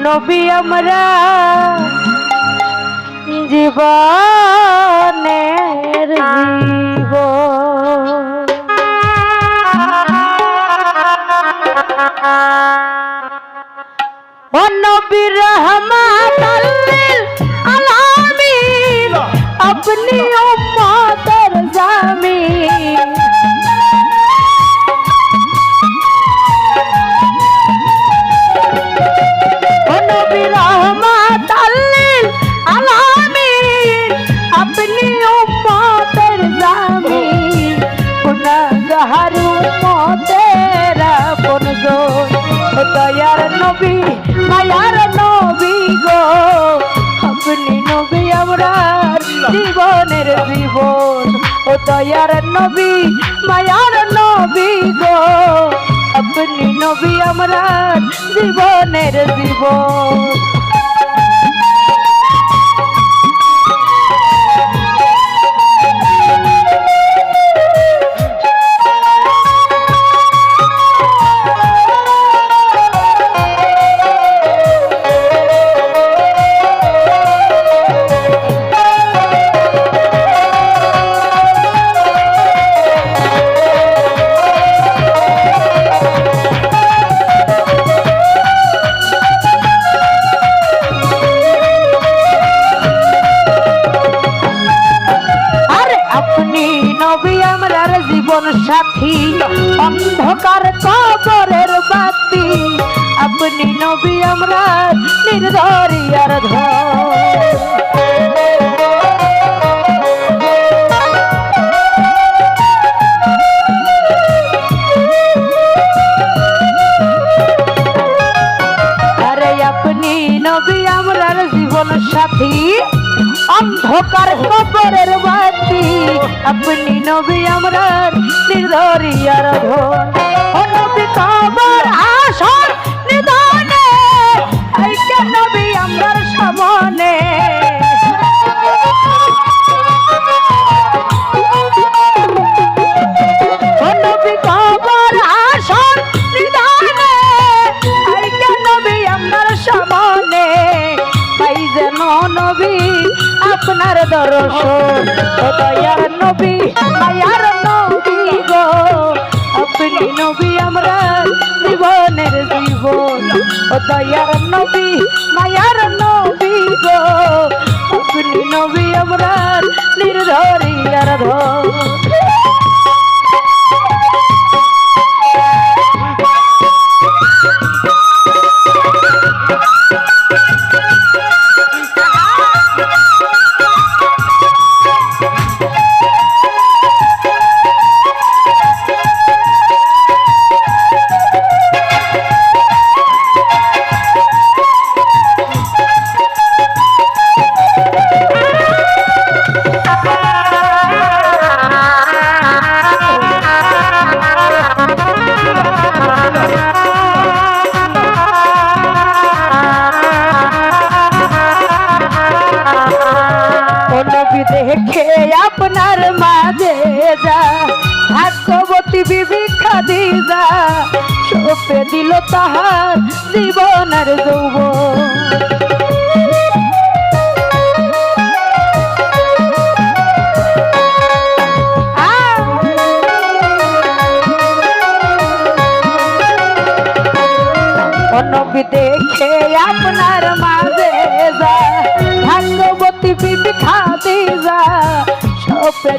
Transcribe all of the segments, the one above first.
নবী আমরা জীবনের জীব ও নবী রহমাত জীবনের জীবন ও দয়ার নবী মায়ার নবী গো আপনি নবী আমরার জীবনের জীবন সাথী অন্ধকার কবরের বাতি। আপনি নবী আমরার নির্ধরিয়ার ধর। আপনি নবী আমরার জীবন সাথী। অন্ধকার কবরের বাতি। আপনি নবী আমরার নির্ধরিয়ার ধন আসর নবী ও নবী আপনার দর্শন নবী মায়ার আমরা জীবনের জীবন। ও দয়ার নবী মায়ার নবী গো। আপনি নবী আমরা আর ধর দেখে আপনার মাঝে যা। ভাগ্যবতী বিবি খাদিজা সপে দিল তাহার জীবনের যৌব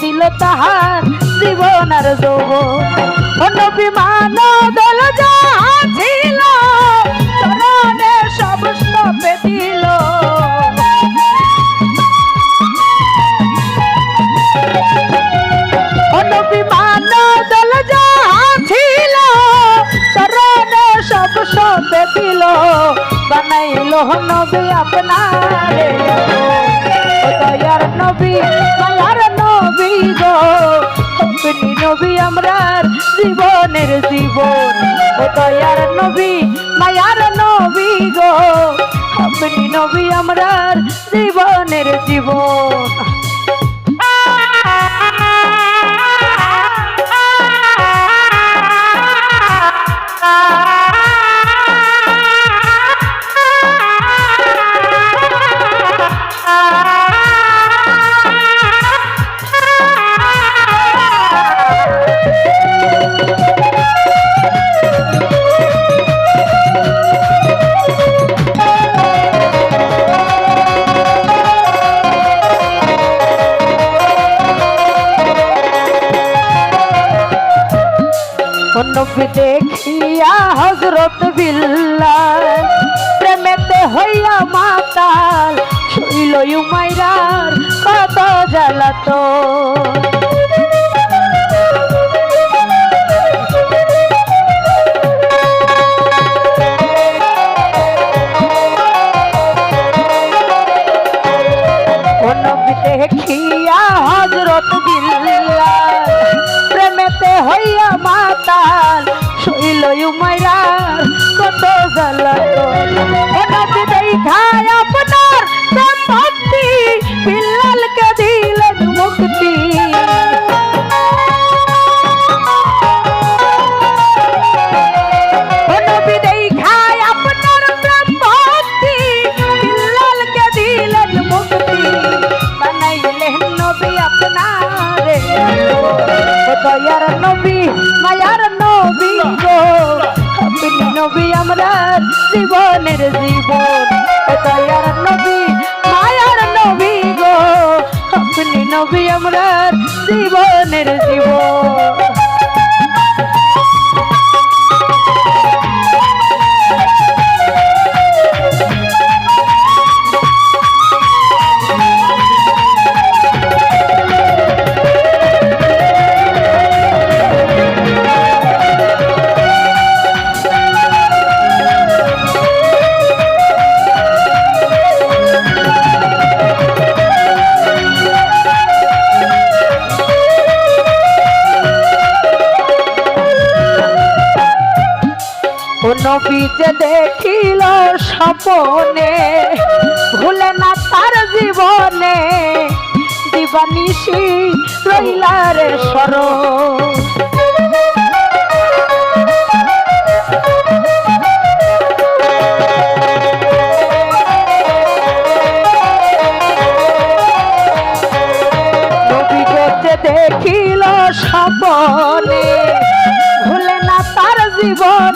দিল তাহার জীবনের যৌব নবী মানদল যা ছিল, চরণে সব সপে দিল। নবী মানদল যা ছিল, চরণে সব সপে দিল। বানাইল নবী আপনারে। জীবনের জীবন ও দয়ার নবী মায়ার নবী গো। আপনি নবী আমরার জীবনের জীবন। মানব দেখিয়া হজরত বিল্লা প্রেমেতে হইয়া মাতাল শৈল মাইরার কত জ্বালাতো la নবী আমরার জীবনের জীবন। নবীজে দেখিল সপনে ভুলে না তার জীবনে, দিবানিশি রইলার সর দেখিল সপনে ভুলে না তার জীবন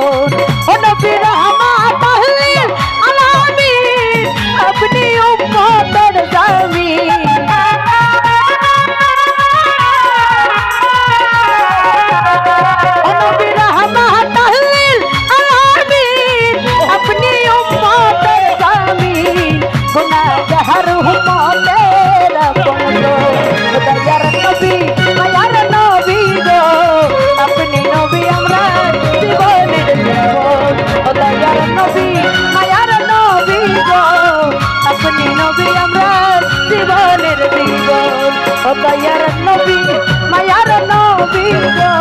Oh. দয়ার নবী মায়ার নবী গো।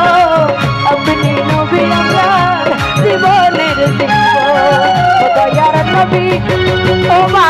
আপনি নবী আমার জীবনের দিক দয়ার নবী ও মা